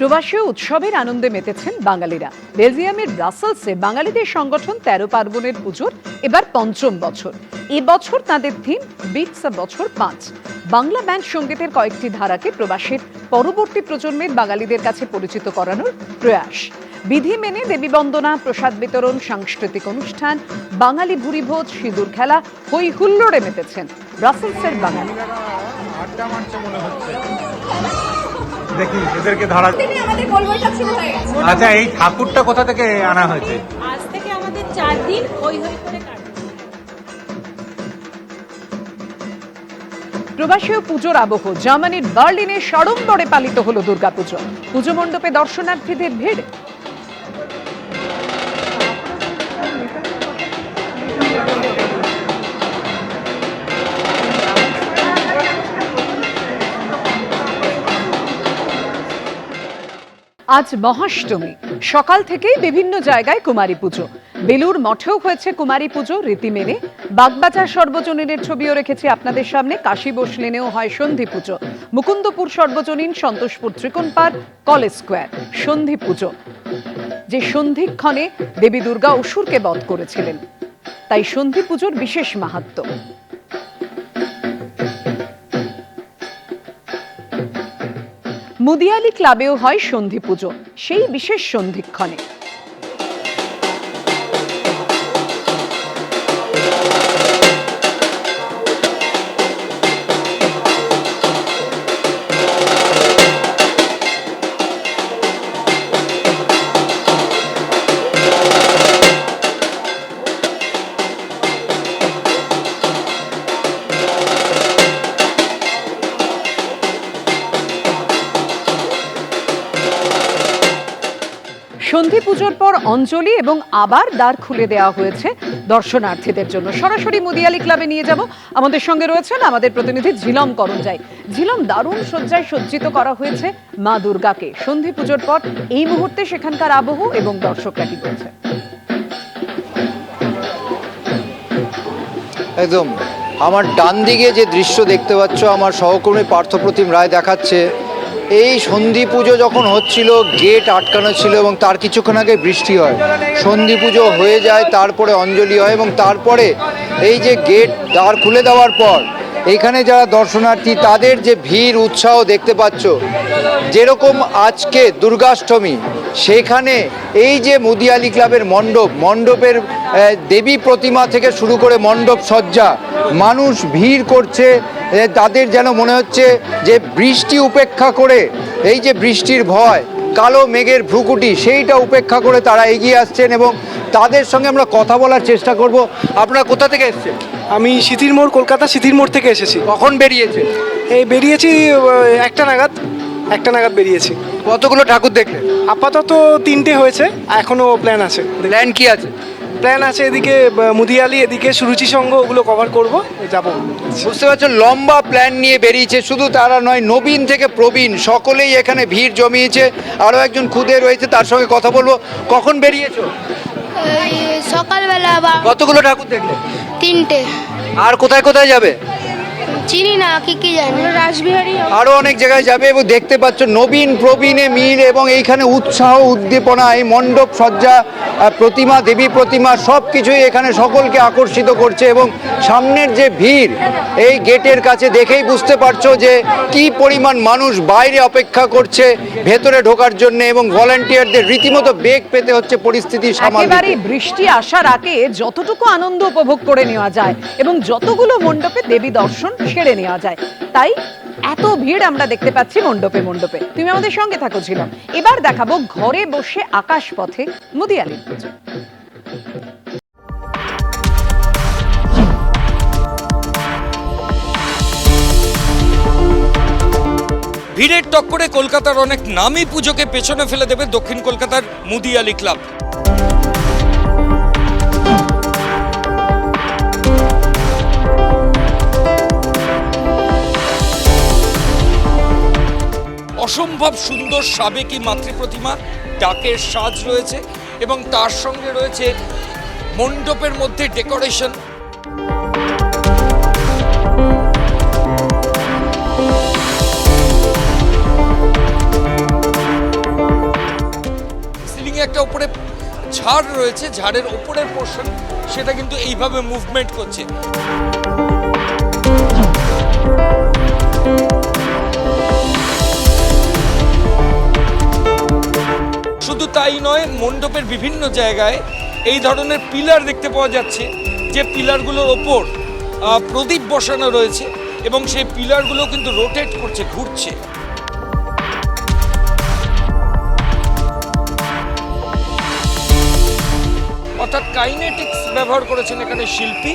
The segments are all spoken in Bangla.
প্রবাসীয় উৎসবের আনন্দে মেতেছেন বাঙালিরা। বেলজিয়ামের ব্রাসেলসে বাঙালিদের সংগঠন তেরো পার্বণের পুজোর এবার পঞ্চম বছর। এবছর তাদের থিম বিটস বছর পাঁচ। বাংলা ব্যান্ড সঙ্গীতের কয়েকটি ধারাকে প্রবাসের পরবর্তী প্রজন্মের বাঙালিদের কাছে পরিচিত করানোর প্রয়াস। বিধি মেনে দেবী বন্দনা, প্রসাদ বিতরণ, সাংস্কৃতিক অনুষ্ঠান, বাঙালি ভুরিভোজ সিঁদুর খেলা হই হুল্লোড়ে মেতেছেন ব্রাসেলসের বাঙালি। আড্ডা মারছে মনে হচ্ছে। দেখি এদেরকে ধরা হয়ে আচ্ছা এই ঠাকুরটা কোথা থেকে আনা হয়েছে? আজ থেকে আমাদের চার দিন ওই হই করে প্রবাসীয় পুজোর আবহ জার্মানির বার্লিনে সাড়ম্বরে পালিত হলো দুর্গাপুজো। পুজো মণ্ডপে দর্শনার্থীদের ভিড়। আজ মহাষ্টমী। সকাল থেকেই বিভিন্ন জায়গায় কুমারী পুজো। বেলুর মঠেও হয়েছে কুমারী পুজো রীতি মেনে বাগবাজার সর্বজনীনের ছবিও রেখেছি আপনাদের সামনে। কাশী বসলেনেও হয় সন্ধি পুজো। মুকুন্দপুর সর্বজনীন সন্তোষপুর ত্রিকোণ পার্ক কলেজ স্কোয়ার। সন্ধি পুজো। যে সন্ধিক্ষণে দেবী দুর্গা অসুরকে বধ করেছিলেন। তাই সন্ধি পুজোর বিশেষ মাহাত্ম্য মুদিয়ালি ক্লাবেও হয় সন্ধি পুজো সেই বিশেষ সন্ধিক্ষণে। সন্ধি পুজোর পর অঞ্জলি এবং আবার দ্বার খুলে দেওয়া হয়েছে দর্শনার্থীদের জন্য। সরাসরি মুদিয়ালি ক্লাবে নিয়ে যাব। আমাদের সঙ্গে রয়েছেন আমাদের প্রতিনিধি ঝিলম করঞ্জাই। ঝিলম দারুণ সজ্জায় সজ্জিত করা হয়েছে মা দুর্গাকে। সন্ধি পুজোর পর এই মুহূর্তে সেখানকার আবহ এবং দর্শকরা কি বলছে একদম। আমার ডান দিকে যে দৃশ্য দেখতে পাচ্ছ, আমার সহকর্মী পার্থপ্রতিম রায় দেখাচ্ছে। এই সন্ধি পুজো যখন হচ্ছিল গেট আটকানো ছিল এবং তার কিছুক্ষণ আগে বৃষ্টি হয়। সন্ধি পুজো হয়ে যায়, তারপরে অঞ্জলি হয় এবং তারপরে এই যে গেট দ্বার খুলে দেওয়ার পর এইখানে যারা দর্শনার্থী, তাদের যে ভিড়, উৎসাহ দেখতে পাচ্ছ, যেরকম আজকে দুর্গাষ্টমী, সেখানে এই যে মুদিয়ালি ক্লাবের মণ্ডপ, মণ্ডপের দেবী প্রতিমা থেকে শুরু করে মণ্ডপ সজ্জা, মানুষ ভিড় করছে তাদের যেন মনে হচ্ছে যে বৃষ্টি উপেক্ষা করে, এই যে বৃষ্টির ভয়, কালো মেঘের ভ্রুকুটি, সেইটা উপেক্ষা করে তারা এগিয়ে আসছেন এবং তাদের সঙ্গে আমরা কথা বলার চেষ্টা করব। আপনারা কোথা থেকে এসছেন? আমি সিথির মোড় কলকাতা সিথির মোড় থেকে এসেছি। কখন বেরিয়েছে? এই বেরিয়েছি একটা নাগাদ একটা নাগাদ বেরিয়েছি। কতগুলো ঠাকুর দেখলে? আপাতত তিনটে হয়েছে এখনও প্ল্যান আছে। প্ল্যান কি আছে? প্ল্যান আছে এদিকে মুদিয়ালি এদিকে সুরুচি সঙ্গ ওগুলো কভার করব যাব। বুঝতে পারছ লম্বা প্ল্যান নিয়ে বেরিয়েছে শুধু তারা নয় নবীন থেকে প্রবীণ সকলেই এখানে ভিড় জমিয়েছে আরও একজন খুদে রয়েছে তার সঙ্গে কথা বলব। কখন বেরিয়েছো? সকালবেলা কতগুলো ঠাকুর দেখলে? তিনটে। আর কোথায় কোথায় যাবে? চিনি না কি কি জানি রাসবিহারী আরও অনেক জায়গায় যাবে এবং দেখতে পাচ্ছ নবীন প্রবীণে মিল এবং এইখানে উৎসাহ উদ্দীপনা এই মণ্ডপ সজ্জা প্রতিমা দেবী প্রতিমা সব কিছুই এখানে সকলকে আকর্ষিত করছে এবং সামনের যে ভিড় এই গেটের কাছে দেখেই বুঝতে পারছ যে কি পরিমাণ মানুষ বাইরে অপেক্ষা করছে ভেতরে ঢোকার জন্য এবং ভলেন্টিয়ারদের রীতিমতো বেগ পেতে হচ্ছে পরিস্থিতি সামাল দিতে। একেবারে বৃষ্টি আসার আগে যতটুকু আনন্দ উপভোগ করে নেওয়া যায় এবং যতগুলো মণ্ডপে দেবী দর্শন সেরে নেওয়া যায়। তাই এত ভিড় আমরা দেখতে পাচ্ছি মণ্ডপে মণ্ডপে। তুমি আমাদের সঙ্গে থাকো ছিলাম এবার দেখাবো ঘরে বসে আকাশ পথে মুদিয়ালির পুজো। ভিড়ের টক্করে কলকাতার অনেক নামী পুজোকে পেছনে ফেলে দেবে দক্ষিণ কলকাতার মুদিয়ালি ক্লাব। অসম্ভব সুন্দর সাবেকি মাতৃ প্রতিমা ডাকের সাজ রয়েছে এবং তার সঙ্গে রয়েছে মণ্ডপের মধ্যে ডেকোরেশন। একটা উপরে ঝাড় রয়েছে, ঝাড়ের উপরের পোর্শন সেটা কিন্তু এইভাবে মুভমেন্ট করছে। মণ্ডপের বিভিন্ন জায়গায় এই ধরনের পিলার দেখতে পাওয়া যাচ্ছে। যে পিলারগুলোর ওপর প্রদীপ বসানো রয়েছে এবং সেই পিলারগুলো কিন্তু রোটেট করছে, ঘুরছে। অর্থাৎ কাইনেটিক্স ব্যবহার করেছেন এখানে শিল্পী।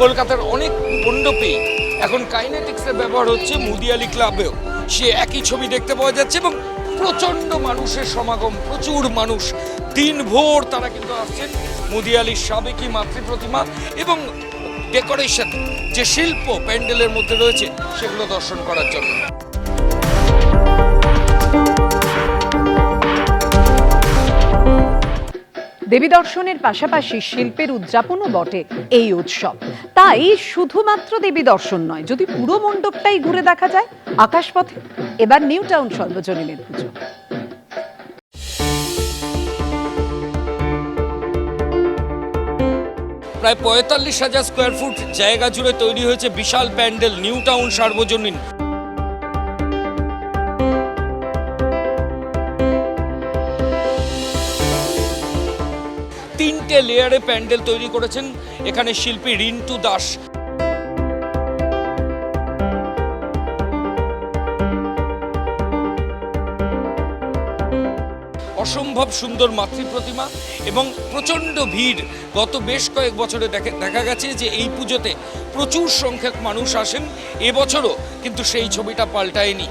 কলকাতার অনেক মণ্ডপেই এখন কাইনেটিক্সের ব্যবহার হচ্ছে মুদিয়ালি ক্লাবেও সে একই ছবি দেখতে পাওয়া যাচ্ছে এবং প্রচণ্ড মানুষের সমাগম, প্রচুর মানুষ। দিনভর তারা কিন্তু আসছেন মুদিয়ালির সাবেকি মাতৃ প্রতিমা এবং ডেকোরেশন যে শিল্প প্যান্ডেলের মধ্যে রয়েছে, সেগুলো দর্শন করার জন্য। দেবী দর্শনের পাশাপাশি শিল্পের উদযাপনও বটে এই উৎসব। তাই শুধুমাত্র দেবী দর্শন নয়, যদি পুরো মণ্ডপটাই ঘুরে দেখা যায়, আকাশপথে এবার নিউ টাউন সর্বজনীনের পুজো। প্রায় পঁয়তাল্লিশ হাজার স্কোয়ার ফুট জায়গা জুড়ে তৈরি হয়েছে বিশাল প্যান্ডেল নিউ টাউন সার্বজনীন। তিনটে লেয়ারে প্যান্ডেল তৈরি করেছেন এখানে শিল্পী রিন্টু দাস। অসম্ভব সুন্দর মাতৃ প্রতিমা এবং প্রচণ্ড ভিড়। গত বেশ কয়েক বছরে দেখে- দেখা গেছে যে এই পুজোতে প্রচুর সংখ্যক মানুষ আসেন। এবছরও কিন্তু সেই ছবিটা পাল্টায়নি।